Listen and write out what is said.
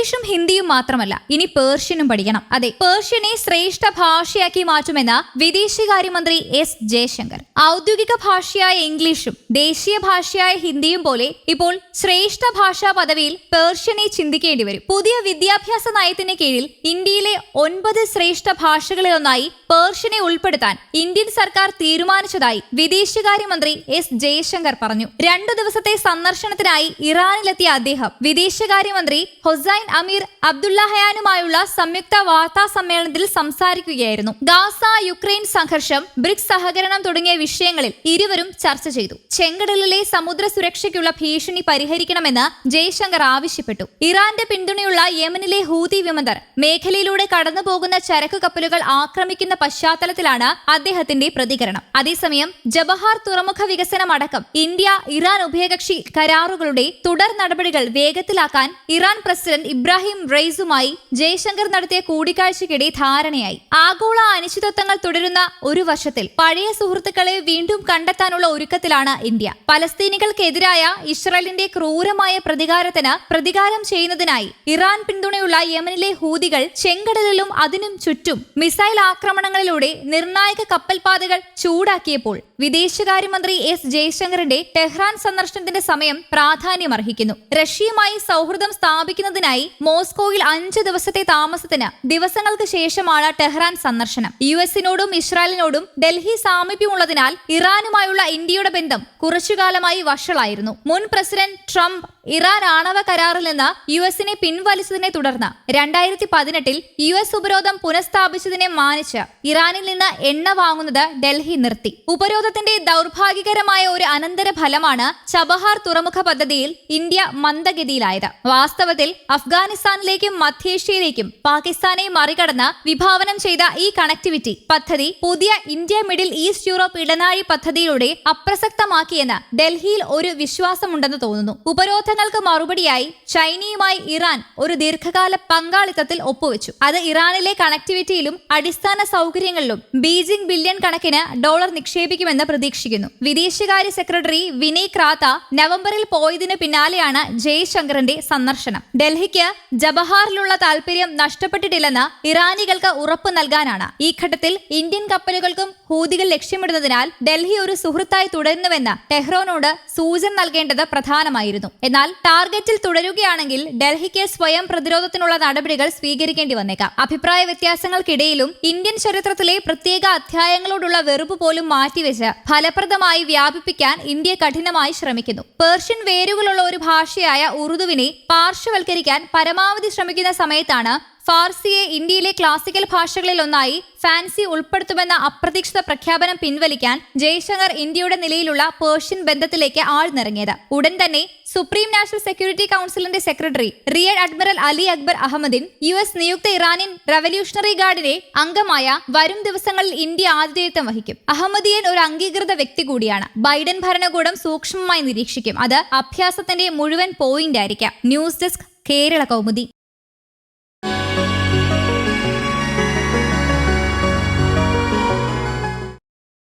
ഇംഗ്ലീഷും ഹിന്ദിയും മാത്രമല്ല ഇനി പേർഷ്യനും പഠിക്കണം. അതെ പേർഷ്യനെ ശ്രേഷ്ഠ ഭാഷയാക്കി മാറ്റുമെന്ന് വിദേശകാര്യമന്ത്രി എസ് ജയശങ്കർ. ഔദ്യോഗിക ഭാഷയായ ഇംഗ്ലീഷും ദേശീയ ഭാഷയായ ഹിന്ദിയും പോലെ ഇപ്പോൾ ശ്രേഷ്ഠ ഭാഷാ പദവിയിൽ പേർഷ്യനെ ചിന്തിക്കേണ്ടി വരും. പുതിയ വിദ്യാഭ്യാസ നയത്തിന് കീഴിൽ ഇന്ത്യയിലെ ഒൻപത് ശ്രേഷ്ഠ ഭാഷകളിലൊന്നായി പേർഷ്യനെ ഉൾപ്പെടുത്താൻ ഇന്ത്യൻ സർക്കാർ തീരുമാനിച്ചതായി വിദേശകാര്യമന്ത്രി എസ് ജയശങ്കർ പറഞ്ഞു. രണ്ടു ദിവസത്തെ സന്ദർശനത്തിനായി ഇറാനിലെത്തിയ അദ്ദേഹം വിദേശകാര്യമന്ത്രി ഹൊസൈൻ അമീർ അബ്ദുള്ള ഹയാനുമായുള്ള സംയുക്ത വാർത്താ സമ്മേളനത്തിൽ സംസാരിക്കുകയായിരുന്നു. ഗാസ യുക്രൈൻ സംഘർഷം ബ്രിക്സ് സഹകരണം തുടങ്ങിയ വിഷയങ്ങളിൽ ഇരുവരും ചർച്ച ചെയ്തു. ചെങ്കടലിലെ സമുദ്ര സുരക്ഷയ്ക്കുള്ള ഭീഷണി പരിഹരിക്കണമെന്ന് ജയശങ്കർ ആവശ്യപ്പെട്ടു. ഇറാന്റെ പിന്തുണയുള്ള യമനിലെ ഹൂതി വിമതർ മേഖലയിലൂടെ കടന്നുപോകുന്ന ചരക്ക് കപ്പലുകൾ ആക്രമിക്കുന്ന പശ്ചാത്തലത്തിലാണ് അദ്ദേഹത്തിന്റെ പ്രതികരണം. അതേസമയം ജബഹാർ തുറമുഖ വികസനം അടക്കം ഇന്ത്യ ഇറാൻ ഉഭയകക്ഷി കരാറുകളുടെ തുടർ നടപടികൾ വേഗത്തിലാക്കാൻ ഇറാൻ പ്രസിഡന്റ് ഇബ്രാഹിം റെയ്സുമായി ജയശങ്കർ നടത്തിയ കൂടിക്കാഴ്ചയ്ക്കിടെ ധാരണയായി. ആഗോള അനിശ്ചിതത്വങ്ങൾ തുടരുന്ന ഒരു വർഷത്തിൽ പഴയ സുഹൃത്തുക്കളെ വീണ്ടും കണ്ടെത്താനുള്ള ഒരുക്കത്തിലാണ് ഇന്ത്യ. പലസ്തീനികൾക്കെതിരായ ഇസ്രായേലിന്റെ ക്രൂരമായ പ്രതികാരത്തിന് പ്രതികാരം ചെയ്യുന്നതിനായി ഇറാൻ പിന്തുണയുള്ള യമനിലെ ഹൂതികൾ ചെങ്കടലിലും അതിനും ചുറ്റും മിസൈൽ ആക്രമണങ്ങളിലൂടെ നിർണായക കപ്പൽപാതകൾ ചൂടാക്കിയപ്പോൾ വിദേശകാര്യമന്ത്രി എസ് ജയശങ്കറിന്റെ ടെഹ്റാൻ സന്ദർശനത്തിന്റെ സമയം പ്രാധാന്യമർഹിക്കുന്നു. റഷ്യയുമായി സൗഹൃദം സ്ഥാപിക്കുന്നതിനായി മോസ്കോയിൽ അഞ്ച് ദിവസത്തെ താമസത്തിന് ദിവസങ്ങൾക്ക് ശേഷമാണ് ടെഹ്റാൻ സന്ദർശനം. യു എസിനോടും ഇസ്രായേലിനോടും ഡൽഹി സാമീപ്യമുള്ളതിനാൽ ഇറാനുമായുള്ള ഇന്ത്യയുടെ ബന്ധം കുറച്ചുകാലമായി വഷളായിരുന്നു. മുൻ പ്രസിഡന്റ് ട്രംപ് ഇറാൻ ആണവ കരാറിൽ നിന്ന് യു എസിനെ പിൻവലിച്ചതിനെ തുടർന്ന് രണ്ടായിരത്തി പതിനെട്ടിൽ യു എസ് ഉപരോധം പുനഃസ്ഥാപിച്ചതിനെ മാനിച്ച് ഇറാനിൽ നിന്ന് എണ്ണ വാങ്ങുന്നത് ഡൽഹി നിർത്തി. ഉപരോധത്തിന്റെ ദൗർഭാഗ്യകരമായ ഒരു അനന്തര ഫലമാണ് ചബഹാർ തുറമുഖ പദ്ധതിയിൽ ഇന്ത്യ മന്ദഗതിയിലായത്. വാസ്തവത്തിൽ അഫ്ഗാനിസ്ഥാനിലേക്കും മധ്യേഷ്യയിലേക്കും പാകിസ്ഥാനെ മറികടന്ന് വിഭാവനം ചെയ്ത ഈ കണക്ടിവിറ്റി പദ്ധതി പുതിയ ഇന്ത്യ മിഡിൽ ഈസ്റ്റ് യൂറോപ്പ് ഇടനാഴി പദ്ധതിയിലൂടെ അപ്രസക്തമാക്കിയെന്ന് ഡൽഹിയിൽ ഒരു വിശ്വാസമുണ്ടെന്ന് തോന്നുന്നു. ഉപരോധങ്ങൾക്ക് മറുപടിയായി ചൈനയുമായി ഇറാൻ ഒരു ദീർഘകാല പങ്കാളിത്തത്തിൽ ഒപ്പുവെച്ചു. അത് ഇറാനിലെ കണക്ടിവിറ്റിയിലും അടിസ്ഥാന സൗകര്യങ്ങളിലും ബീജിംഗ് ബില്യൺ കണക്കിന് ഡോളർ നിക്ഷേപിക്കുമെന്ന് പ്രതീക്ഷിക്കുന്നു. വിദേശകാര്യ സെക്രട്ടറി വിനയ് ക്രാത്ത നവംബറിൽ പോയതിനു പിന്നാലെയാണ് ജയശങ്കറിന്റെ സന്ദർശനം. ഡൽഹിക്ക് ജബഹാറിലുള്ള താൽപര്യം നഷ്ടപ്പെട്ടിട്ടില്ലെന്ന് ഇറാനികൾക്ക് ഉറപ്പ് നൽകാനാണ്. ഈ ഘട്ടത്തിൽ ഇന്ത്യൻ കപ്പലുകൾക്കും ഹൂതികൾ ലക്ഷ്യമിടുന്നതിനാൽ ഡൽഹി ഒരു സുഹൃത്തായി തുടരുന്നുവെന്ന് ടെഹ്റോനോട് സൂചന നൽകേണ്ടത് പ്രധാനമായിരുന്നു. എന്നാൽ ടാർഗറ്റിൽ തുടരുകയാണെങ്കിൽ ഡൽഹിക്ക് സ്വയം പ്രതിരോധത്തിനുള്ള നടപടികൾ സ്വീകരിക്കേണ്ടി വന്നേക്കാം. അഭിപ്രായ വ്യത്യാസങ്ങൾക്കിടയിലും ഇന്ത്യൻ ചരിത്രത്തിലെ പ്രത്യേക അധ്യായങ്ങളോടുള്ള വെറുപ്പ് പോലും മാറ്റിവെച്ച് ഫലപ്രദമായി വ്യാപിപ്പിക്കാൻ ഇന്ത്യ കഠിനമായി ശ്രമിക്കുന്നു. പേർഷ്യൻ വേരുകളുള്ള ഒരു ഭാഷയായ ഉറുദുവിനെ പാർശ്വവൽക്കരിക്കാൻ പരമാവധി ശ്രമിക്കുന്ന സമയത്താണ് ഫാർസിയെ ഇന്ത്യയിലെ ക്ലാസിക്കൽ ഭാഷകളിൽ ഒന്നായി ഫാൻസി ഉൾപ്പെടുത്തുമെന്ന അപ്രതീക്ഷിത പ്രഖ്യാപനം പിൻവലിക്കാൻ ജയശങ്കർ ഇന്ത്യയുടെ നിലയിലുള്ള പേർഷ്യൻ ബന്ധത്തിലേക്ക് ആഴ്ന്നിറങ്ങിയത്. ഉടൻ തന്നെ സുപ്രീം നാഷണൽ സെക്യൂരിറ്റി കൗൺസിലിന്റെ secretary rear admiral Ali Akbar Ahmadian U S നിയുക്ത ഇറാനിയൻ റവല്യൂഷണറി ഗാർഡിലെ അംഗമായ വരും ദിവസങ്ങളിൽ ഇന്ത്യ ആതിഥേയത്വം വഹിക്കും. അഹമ്മദിയൻ ഒരു അംഗീകൃത വ്യക്തി കൂടിയാണ്. ബൈഡൻ ഭരണകൂടം സൂക്ഷ്മമായി നിരീക്ഷിക്കും. അത് അഭ്യാസത്തിന്റെ മുഴുവൻ പോയിന്റ് ആയിരിക്കാം. News desk Kerala Kaumudi